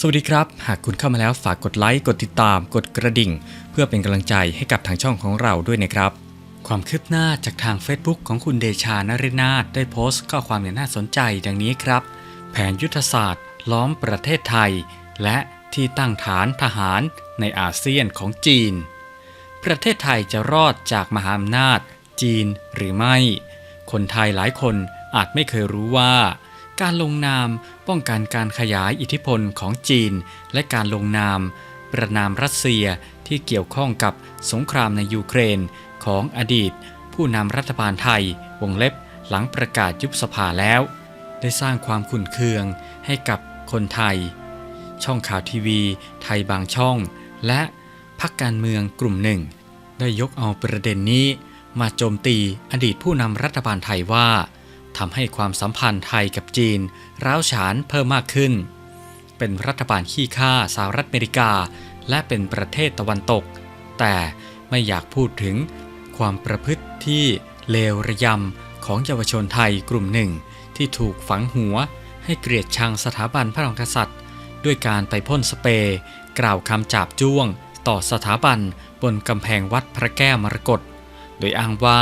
สวัสดีครับ หากคุณเข้ามาแล้วฝากกดไลค์ กดติดตาม กดกระดิ่ง เพื่อเป็นกำลังใจให้กับทางช่องของเราด้วยนะครับ ความคืบหน้าจากทาง Facebook ของคุณเดชานรินาถได้โพสต์ข้อความอย่างน่าสนใจดังนี้ครับ แผนยุทธศาสตร์ ล้อมประเทศไทย และที่ตั้งฐานทหารในอาเซียนของจีน ประเทศไทยจะรอดจากมหาอำนาจ จีนหรือไม่ คนไทยหลายคนอาจไม่เคยรู้ว่า การลงนามป้องกันการขยายอิทธิพลของจีน และการลงนาม ประนามรัสเซียที่เกี่ยวข้องกับสงครามในยูเครนของอดีต ผู้นำรัฐบาลไทยวงเล็บหลังประกาศยุบสภาแล้ว ได้สร้างความขุ่นเคืองให้กับคนไทย ช่องข่าวทีวี ไทยบางช่อง และพักการเมืองกลุ่มหนึ่ง ได้ยกเอาประเด็นนี้ มาโจมตีอดีตผู้นำรัฐบาลไทยว่า ทำให้ความสัมพันธ์ไทยกับจีน ร้าวฉานเพิ่มมากขึ้น เป็นรัฐบาลขี้ข้าสหรัฐอเมริกา และเป็นประเทศตะวันตก แต่ไม่อยากพูดถึงความประพฤติที่เลวระยำของเยาวชนไทยกลุ่มหนึ่ง ที่ถูกฝังหัวให้เกลียดชังสถาบันพระมหากษัตริย์ ด้วยการไปพ่นสเปรย์กล่าวคำจาบจ้วง ต่อสถาบันบนกำแพงวัดพระแก้วมรกตโดยอ้างว่า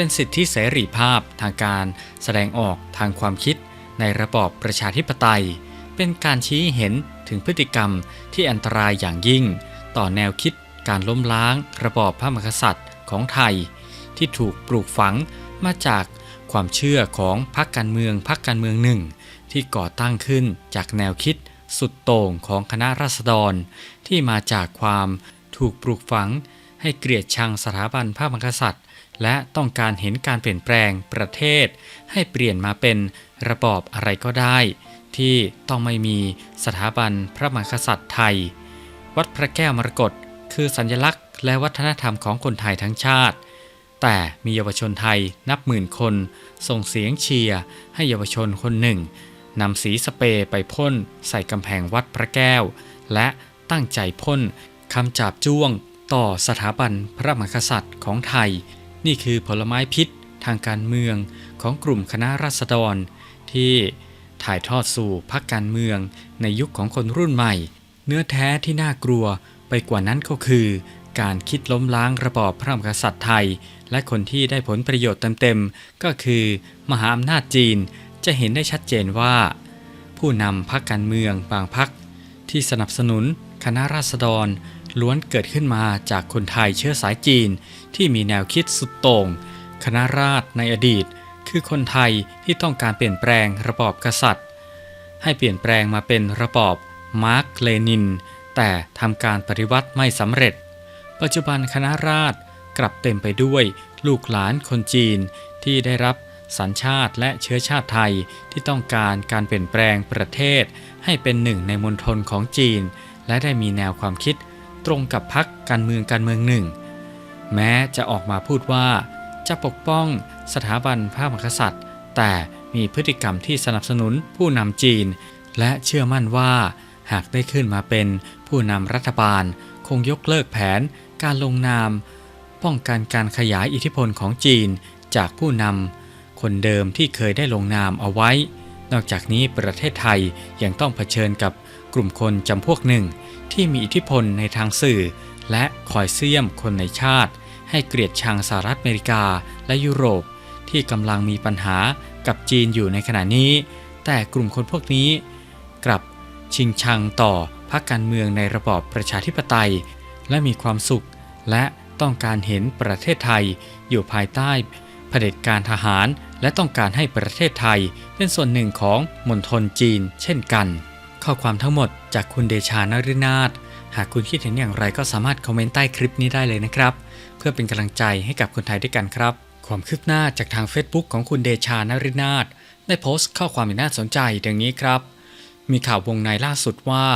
เป็นสิทธิเสรีภาพทางการแสดงออกทางความคิดในระบอบประชาธิปไตย เป็นการชี้เห็นถึงพฤติกรรมที่อันตรายอย่างยิ่ง ต่อแนวคิดการล้มล้างระบอบพระมหากษัตริย์ของไทย ที่ถูกปลูกฝังมาจากความเชื่อของพรรคการเมืองพรรคการเมืองหนึ่ง ที่ก่อตั้งขึ้นจากแนวคิดสุดโต่งของคณะราษฎร ที่มาจากความถูกปลูกฝังให้เกลียดชังสถาบันพระมหากษัตริย์ และต้องการเห็นการเปลี่ยนแปลงประเทศ ให้เปลี่ยนมาเป็นระบอบอะไรก็ได้ ที่ต้องไม่มีสถาบันพระมหากษัตริย์ไทย วัดพระแก้วมรกตคือสัญลักษณ์ และวัฒนธรรมของคนไทยทั้งชาติ แต่มีเยาวชนไทยนับหมื่นคน ส่งเสียงเชียร์ให้เยาวชนคนหนึ่งนำสีสเปรย์ไปพ่นใส่กำแพงวัดพระแก้ว และตั้งใจพ่นคำจาบจ้วงต่อสถาบันพระมหากษัตริย์ของไทย นี่คือผลไม้พิษทางการเมืองของกลุ่มคณะราษฎร ที่ถ่ายทอดสู่พรรคการเมืองในยุคของคนรุ่นใหม่ เนื้อแท้ที่น่ากลัวไปกว่านั้นก็คือ การคิดล้มล้างระบอบพระมหากษัตริย์ไทย และคนที่ได้ผลประโยชน์เต็มๆ ก็คือ มหาอำนาจจีนจะเห็นได้ชัดเจนว่า ผู้นำพรรคการเมืองบางพรรคที่สนับสนุนคณะราษฎร ล้วนเกิดขึ้นมาจากคนไทยเชื้อสายจีน ที่มีแนวคิดสุดโต่ง คณะราษฎรในอดีต คือคนไทยที่ต้องการเปลี่ยนแปลงระบอบกษัตริย์ ให้เปลี่ยนแปลงมาเป็นระบอบมาร์กเลนิน แต่ทำการปฏิวัติไม่สำเร็จ ปัจจุบันคณะราษฎรกลับเต็มไปด้วยลูกหลานคนจีนที่ได้รับสัญชาติและเชื้อชาติไทยที่ต้องการการเปลี่ยนแปลงประเทศ ให้เป็นหนึ่งในมณฑลของจีน และได้มีแนวความคิด ตรงกับพรรคการเมืองการเมืองหนึ่ง แม้จะออกมาพูดว่าจะปกป้องสถาบันพระมหากษัตริย์ แต่มีพฤติกรรมที่สนับสนุนผู้นำจีน และเชื่อมั่นว่า หากได้ขึ้นมาเป็นผู้นำรัฐบาล คงยกเลิกแผนการลงนาม ป้องกันการขยายอิทธิพลของจีนจากผู้นำคนเดิมที่เคยได้ลงนามเอาไว้ นอกจากนี้ประเทศไทยยังต้องเผชิญกับกลุ่มคนจำพวกหนึ่ง ที่มีอิทธิพลในทางสื่อ และคอยเสี่ยมคนในชาติ ให้เกลียดชังสหรัฐอเมริกาและยุโรป ที่กำลังมีปัญหากับจีนอยู่ในขณะนี้ แต่กลุ่มคนพวกนี้ กลับชิงชังต่อพรรคการเมืองในระบอบประชาธิปไตย และมีความสุข และต้องการเห็นประเทศไทยอยู่ภายใต้เผด็จการทหาร และต้องการให้ประเทศไทยเป็นส่วนหนึ่งของมณฑลจีน เช่นกัน ข้อความทั้งหมดจากคุณเดชานฤนาถหากคุณคิดเห็นอย่างไรก็สามารถคอมเมนต์ใต้คลิปนี้ได้เลยนะครับ เพื่อเป็นกำลังใจให้กับคนไทยด้วยกันครับ ความคืบหน้าจากทาง Facebook ของคุณเดชานฤนาถได้โพสต์ข้อความที่น่าสนใจดังนี้ครับ มีข่าววงในล่าสุดว่า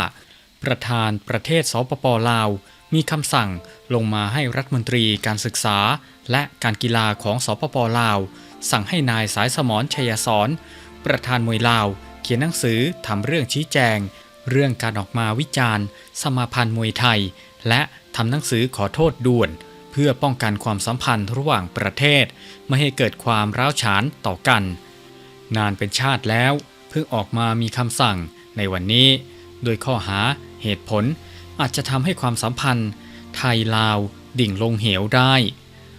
ประธานประเทศสปปลาว มีคำสั่งลงมาให้รัฐมนตรีการศึกษา และการกีฬาของสปปลาว สั่งให้นายสายสมรชัยสอนประธานมวยลาว เขียนหนังสือทำเรื่องชี้แจง เรื่องการออกมาวิจารณ์ สมาพันธ์มวยไทย และทำหนังสือขอโทษด่วน เพื่อป้องกันความสัมพันธ์ระหว่างประเทศ ไม่ให้เกิดความร้าวฉานต่อกัน นานเป็นชาติแล้ว เพิ่งออกมามีคำสั่งในวันนี้ โดยข้อหาเหตุผลอาจจะทำให้ความสัมพันธ์ ไทยลาวดิ่งลงเหวได้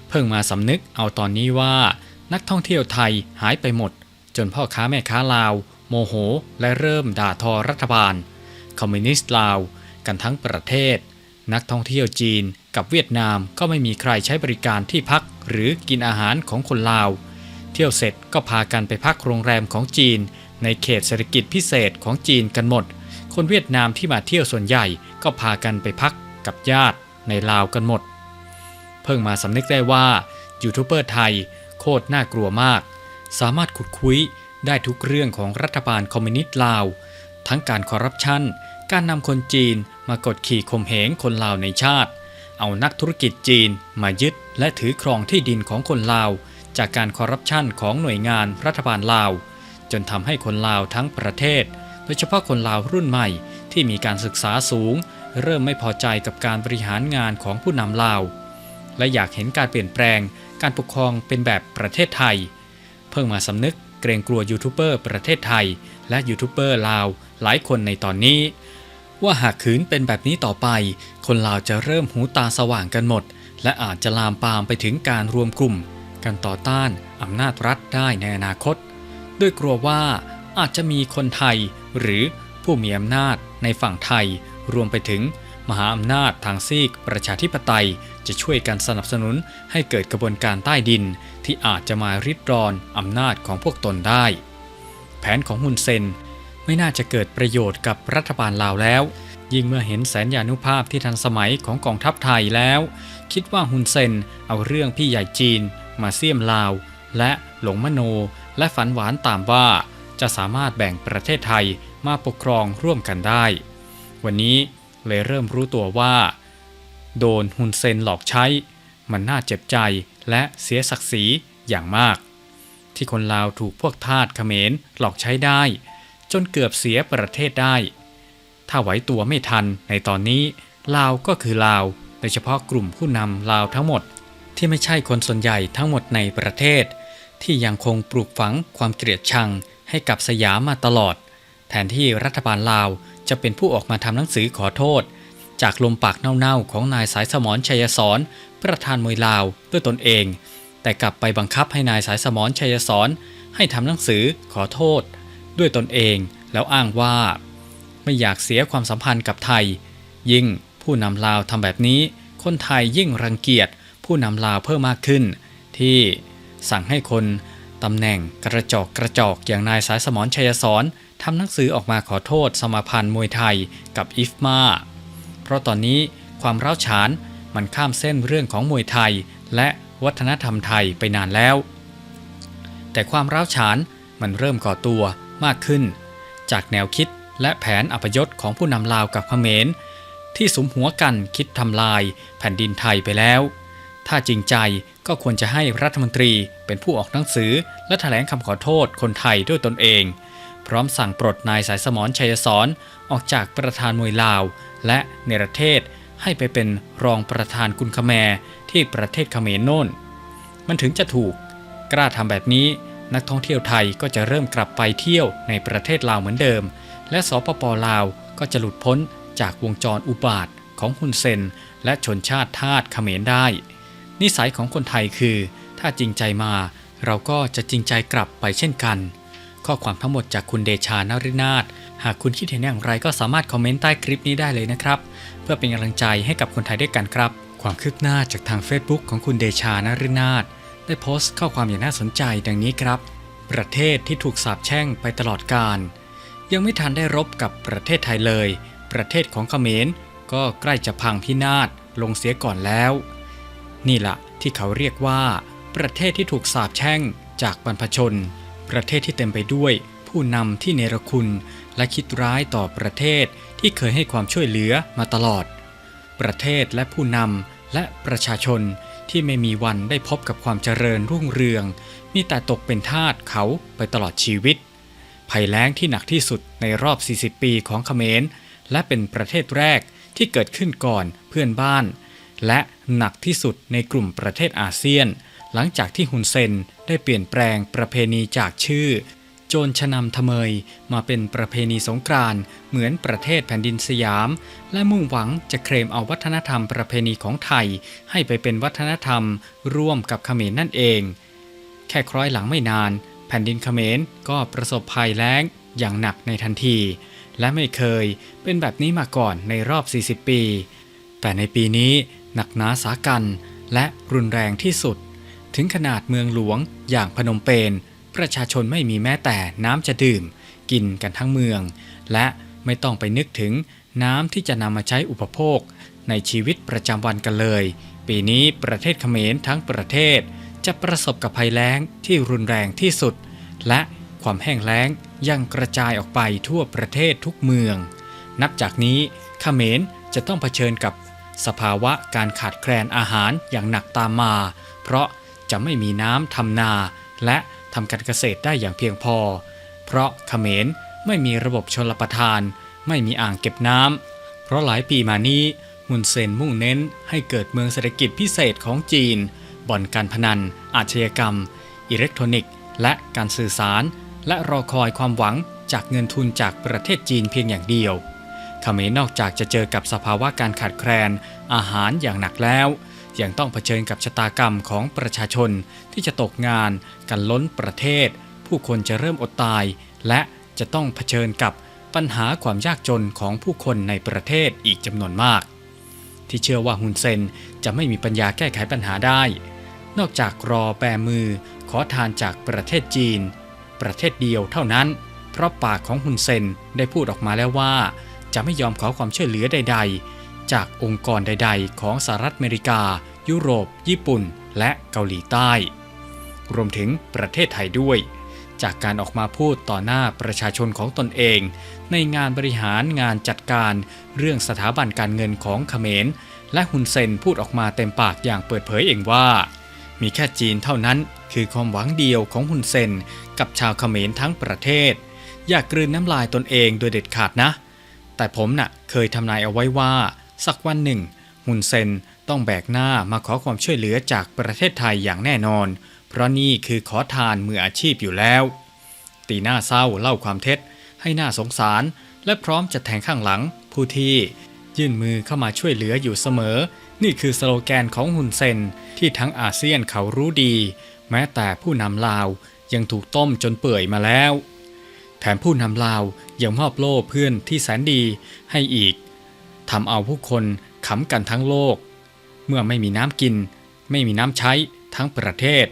เพิ่งมาสำนึกเอาตอนนี้ว่า นักท่องเที่ยวไทยหายไปหมด จนพ่อค้าแม่ค้าลาว โมโห และเริ่มด่าทอรัฐบาล คอมมิวนิสต์ลาว กันทั้งประเทศ นักท่องเที่ยวจีนกับเวียดนามก็ไม่มีใครใช้บริการที่พักหรือกินอาหารของคนลาว เที่ยวเสร็จก็พากันไปพักโรงแรมของจีน ในเขตเศรษฐกิจพิเศษของจีนกันหมด คนเวียดนามที่มาเที่ยวส่วนใหญ่ก็พากันไปพักกับญาติในลาวกันหมด เพิ่งมาสำนึกได้ว่ายูทูบเบอร์ไทยโคตรน่ากลัวมาก สามารถขุดคุย ได้ทุกเรื่องของรัฐบาลคอมมิวนิสต์ลาว ทั้งการคอร์รัปชัน การนำคนจีนมากดขี่ข่มเหงคนลาวในชาติ เอานักธุรกิจจีนมายึดและถือครองที่ดินของคนลาว จากการคอร์รัปชันของหน่วยงานรัฐบาลลาว จนทำให้คนลาวทั้งประเทศ โดยเฉพาะคนลาวรุ่นใหม่ที่มีการศึกษาสูง เริ่มไม่พอใจกับการบริหารงานของผู้นำลาว และอยากเห็นการเปลี่ยนแปลงการปกครองเป็นแบบประเทศไทย เพิ่งมาสำนึก เกรงกลัวยูทูบเบอร์ประเทศไทย และยูทูบเบอร์ลาวหลายคนในตอนนี้ ว่าหากขืนเป็นแบบนี้ต่อไป คนลาวจะเริ่มหูตาสว่างกันหมด และอาจจะลามปามไปถึงการรวมกลุ่ม กันต่อต้านอำนาจรัฐได้ในอนาคต ด้วยกลัวว่าอาจจะมีคนไทย หรือผู้มีอำนาจในฝั่งไทย รวมไปถึง มหาอำนาจทางซีกประชาธิปไตย จะช่วยกันสนับสนุนให้เกิดกระบวนการใต้ดิน ที่อาจจะมาริดรอนอำนาจของพวกตนได้ แผนของฮุนเซนไม่น่าจะเกิดประโยชน์กับรัฐบาลลาวแล้ว ยิ่งเมื่อเห็นแสนยานุภาพที่ทันสมัยของกองทัพไทยแล้ว คิดว่าฮุนเซนเอาเรื่องพี่ใหญ่จีน มาเสี่ยมลาว และหลงมโน และฝันหวานตามว่า จะสามารถแบ่งประเทศไทยมาปกครองร่วมกันได้ วันนี้ เลยเริ่มรู้ตัวว่า โดนฮุนเซนหลอกใช้ มันน่าเจ็บใจและเสียศักดิ์ศรีอย่างมาก ที่คนลาวถูกพวกทาสเขมรหลอกใช้ได้ จนเกือบเสียประเทศได้ ถ้าไหวตัวไม่ทันในตอนนี้ลาวก็คือลาวโดยเฉพาะกลุ่มผู้นำลาวทั้งหมด ที่ไม่ใช่คนส่วนใหญ่ทั้งหมดในประเทศ ที่ยังคงปลูกฝังความเกลียดชังให้กับสยามมาตลอด แทนที่รัฐบาลลาว จะเป็นผู้ออกมาทำหนังสือขอโทษ จากลมปากเน่าๆของนายสายสมรชัยสอนประธานมวยลาวด้วยตนเอง แต่กลับไปบังคับให้นายสายสมรชัยสอนให้ทำหนังสือขอโทษ ด้วยตนเองแล้วอ้างว่า ไม่อยากเสียความสัมพันธ์กับไทย ยิ่งผู้นำลาวทำแบบนี้ คนไทยยิ่งรังเกียจผู้นำลาวเพิ่มมากขึ้น ที่สั่งให้คนตำแหน่งกระจอกกระจอกอย่างนายสายสมรชัยสอน ทำหนังสือออกมาขอโทษสมาพันธ์มวยไทยกับอิฟมาเพราะตอนนี้ความร้าวฉานมันข้ามเส้นเรื่องของมวยไทย และวัฒนธรรมไทยไปนานแล้ว แต่ความร้าวฉานมันเริ่มก่อตัวมากขึ้น จากแนวคิดและแผนอัปยศของผู้นำลาวกับเขมรที่สมหัวกันคิดทำลายแผ่นดินไทยไปแล้ว ถ้าจริงใจก็ควรจะให้รัฐมนตรีเป็นผู้ออกหนังสือและแถลงคำขอโทษคนไทยด้วยตนเอง พร้อมสั่งปลดนายสายสมรชัยสอนออกจากประธานมวยลาว และเนรเทศให้ไปเป็นรองประธานกุลคแมที่ประเทศเขมรโน่น มันถึงจะถูก กล้าทำแบบนี้นักท่องเที่ยวไทยก็จะเริ่มกลับไปเที่ยวในประเทศลาวเหมือนเดิม และสปปลาวก็จะหลุดพ้นจากวงจรอุบาทของฮุนเซน และชนชาติทาสเขมรได้ นิสัยของคนไทยคือ ถ้าจริงใจมา เราก็จะจริงใจกลับไปเช่นกัน ข้อความทั้งหมดจากคุณเดชานรินาถหากคุณคิดเห็นอย่างไรก็สามารถคอมเมนต์ใต้คลิปนี้ได้เลยนะครับ เพื่อเป็นกำลังใจให้กับคนไทยด้วยกันครับ ความคืบหน้าจากทาง Facebook ของคุณเดชานรินาถได้โพสต์ข้อความอย่างน่าสนใจดังนี้ครับ ประเทศที่ถูกสาปแช่งไปตลอดกาลยังไม่ทันได้รบกับประเทศไทยเลย ประเทศของเขมรก็ใกล้จะพังพินาศลงเสียก่อนแล้ว นี่ละที่เขาเรียกว่า ประเทศที่ถูกสาปแช่งจากบรรพชน ประเทศที่เต็มไปด้วย ผู้นำที่เนรคุณ และคิดร้ายต่อประเทศที่เคยให้ความช่วยเหลือมาตลอด ประเทศและผู้นำและประชาชนที่ไม่มีวันได้พบกับความเจริญรุ่งเรือง มีแต่ตกเป็นทาสเขาไปตลอดชีวิต ภัยแล้งที่หนักที่สุดในรอบ 40 ปีของเขมร และเป็นประเทศแรกที่เกิดขึ้นก่อนเพื่อนบ้าน และหนักที่สุดในกลุ่มประเทศอาเซียน หลังจากที่ฮุนเซนได้เปลี่ยนแปลงประเพณีจากชื่อ โจรชะนำทเมยมาเป็นประเพณีสงกรานต์เหมือนประเทศแผ่นดินสยาม และมุ่งหวังจะเคลมเอาวัฒนธรรมประเพณีของไทย ให้ไปเป็นวัฒนธรรมร่วมกับเขมรนั่นเอง แค่คล้อยหลังไม่นาน แผ่นดินเขมรก็ประสบภัยแล้งอย่างหนักในทันที และไม่เคยเป็นแบบนี้มาก่อนในรอบ 40 ปี แต่ในปีนี้หนักหนาสากันและรุนแรงที่สุด ถึงขนาดเมืองหลวงอย่างพนมเปญประชาชนไม่มีแม้แต่น้ำจะดื่ม กินกันทั้งเมือง และไม่ต้องไปนึกถึงน้ำที่จะนำมาใช้อุปโภค ในชีวิตประจำวันกันเลย ปีนี้ประเทศเขมรทั้งประเทศ จะประสบกับภัยแล้งที่รุนแรงที่สุด และความแห้งแล้งยังกระจายออกไปทั่วประเทศทุกเมือง นับจากนี้เขมรจะต้องเผชิญกับสภาวะการขาดแคลนอาหารอย่างหนักตามมา เพราะ จะไม่มีน้ำทำนา และทำการเกษตรได้อย่างเพียงพอ เพราะเขมรไม่มีระบบชลประทาน ไม่มีอ่างเก็บน้ำเพราะหลายปีมานี้ฮุนเซนมุ่งเน้นให้เกิดเมืองเศรษฐกิจพิเศษของจีน บ่อนการพนัน อาชญากรรม อิเล็กทรอนิกส์ และการสื่อสาร และรอคอยความหวังจากเงินทุนจากประเทศจีนเพียงอย่างเดียวเขมรนอกจากจะเจอกับสภาวะการขาดแคลนอาหารอย่างหนักแล้ว ยังต้องเผชิญกับชะตากรรมของประชาชนที่จะตกงานกันล้นประเทศ ผู้คนจะเริ่มอดตาย และจะต้องเผชิญกับปัญหาความยากจนของผู้คนในประเทศอีกจำนวนมาก ที่เชื่อว่าฮุนเซนจะไม่มีปัญญาแก้ไขปัญหาได้ นอกจากรอแบมือขอทานจากประเทศจีน ประเทศเดียวเท่านั้น เพราะปากของฮุนเซนได้พูดออกมาแล้วว่า จะไม่ยอมขอความช่วยเหลือใด ๆ จากองค์กรใด ๆ ของสหรัฐอเมริกา ยุโรป ญี่ปุ่น และเกาหลีใต้ รวมถึงประเทศไทยด้วย จากการออกมาพูดต่อหน้าประชาชนของตนเอง ในงานบริหารงานจัดการเรื่องสถาบันการเงินของเขมร และฮุนเซนพูดออกมาเต็มปากอย่างเปิดเผยเองว่า มีแค่จีนเท่านั้นคือความหวังเดียวของฮุนเซนกับชาวเขมรทั้งประเทศ อย่ากลืนน้ำลายตนเองโดยเด็ดขาดนะ แต่ผมน่ะเคยทำนายเอาไว้ว่า สักวันหนึ่งฮุนเซนต้องแบกหน้ามาขอความช่วยเหลือจากประเทศไทยอย่างแน่นอน เพราะนี่คือขอทานมืออาชีพอยู่แล้ว ตีหน้าเศร้าเล่าความเท็จ ให้หน้าสงสาร และพร้อมจะแทงข้างหลัง ผู้ที่ยื่นมือเข้ามาช่วยเหลืออยู่เสมอ นี่คือสโลแกนของฮุนเซนที่ทั้งอาเซียนเขารู้ดี แม้แต่ผู้นำลาวยังถูกต้มจนเปื่อยมาแล้ว แถมผู้นำลาวยังมอบโล่เพื่อนที่แสนดีให้อีก ทำเอาผู้คนขำกันทั้งโลก เมื่อไม่มีน้ำกิน ไม่มีน้ำใช้ทั้งประเทศ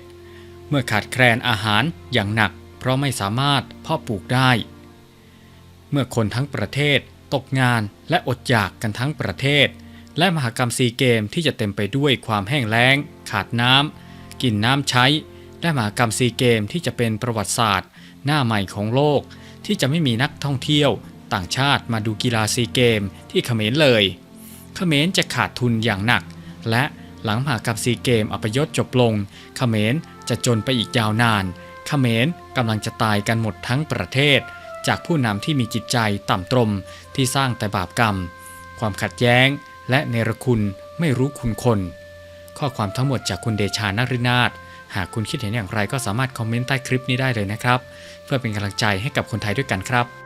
เมื่อขาดแคลนอาหารอย่างหนัก เพราะไม่สามารถเพาะปลูกได้ เมื่อคนทั้งประเทศ ตกงานและอดอยากกันทั้งประเทศ และมหากรรมซีเกมที่จะเต็มไปด้วยความแห้งแล้ง ขาดน้ำกินน้ำใช้ และมหากรรมซีเกมที่จะเป็นประวัติศาสตร์ หน้าใหม่ของโลกที่จะไม่มีนักท่องเที่ยว ต่างชาติมาดูกีฬาซีเกมที่เขมรเลยเขมรจะขาดทุนอย่างหนัก และหลังมหากรรมซีเกมอัปยศจบลงเขมรจะจนไปอีกยาวนานเขมรกำลังจะตายกันหมดทั้งประเทศ จากผู้นำที่มีจิตใจต่ำตรมที่สร้างแต่บาปกรรม ความขัดแย้งและเนรคุณไม่รู้คุณคน ข้อความทั้งหมดจากคุณเดชานรินาถหากคุณคิดเห็นอย่างไรก็สามารถคอมเมนต์ใต้คลิปนี้ได้เลยนะครับ เพื่อเป็นกำลังใจให้กับคนไทยด้วยกันครับ